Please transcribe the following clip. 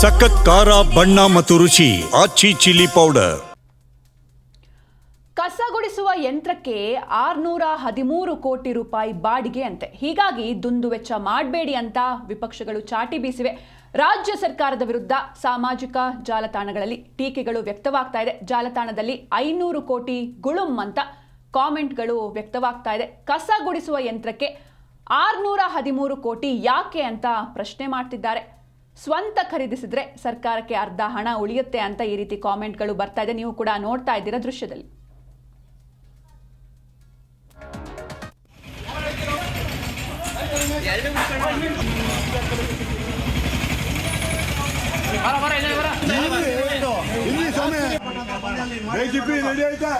ಸಖತ್ ಖಾರ, ಬಣ್ಣ ಮತ್ತು ರುಚಿ, ಆಚಿ ಚಿಲ್ಲಿ ಪೌಡರ್. ಕಸ ಗುಡಿಸುವ ಯಂತ್ರಕ್ಕೆ ಆರ್ನೂರ ಹದಿಮೂರು ಕೋಟಿ ರೂಪಾಯಿ ಬಾಡಿಗೆ ಅಂತೆ. ಹೀಗಾಗಿ ದುಂದು ವೆಚ್ಚ ಮಾಡಬೇಡಿ ಅಂತ ವಿಪಕ್ಷಗಳು ಚಾಟಿ ಬೀಸಿವೆ. ರಾಜ್ಯ ಸರ್ಕಾರದ ವಿರುದ್ಧ ಸಾಮಾಜಿಕ ಜಾಲತಾಣಗಳಲ್ಲಿ ಟೀಕೆಗಳು ವ್ಯಕ್ತವಾಗ್ತಾ ಇದೆ. ಜಾಲತಾಣದಲ್ಲಿ ಐನೂರು ಕೋಟಿ ಗುಳುಂ ಅಂತ ಕಾಮೆಂಟ್ಗಳು ವ್ಯಕ್ತವಾಗ್ತಾ ಇದೆ. ಕಸ ಗುಡಿಸುವ ಯಂತ್ರಕ್ಕೆ ಆರ್ನೂರ ಹದಿಮೂರು ಕೋಟಿ ಯಾಕೆ ಅಂತ ಪ್ರಶ್ನೆ ಮಾಡ್ತಿದ್ದಾರೆ. ಸ್ವಂತ ಖರೀದಿಸಿದ್ರೆ ಸರ್ಕಾರಕ್ಕೆ ಅರ್ಧ ಹಣ ಉಳಿಯುತ್ತೆ ಅಂತ ಈ ರೀತಿ ಕಾಮೆಂಟ್ಗಳು ಬರ್ತಾ ಇದೆ. ನೀವು ಕೂಡ ನೋಡ್ತಾ ಇದ್ದೀರಾ ದೃಶ್ಯದಲ್ಲಿ. ಬಿಜೆಪಿ ರೆಡಿ ಆಯ್ತಾ?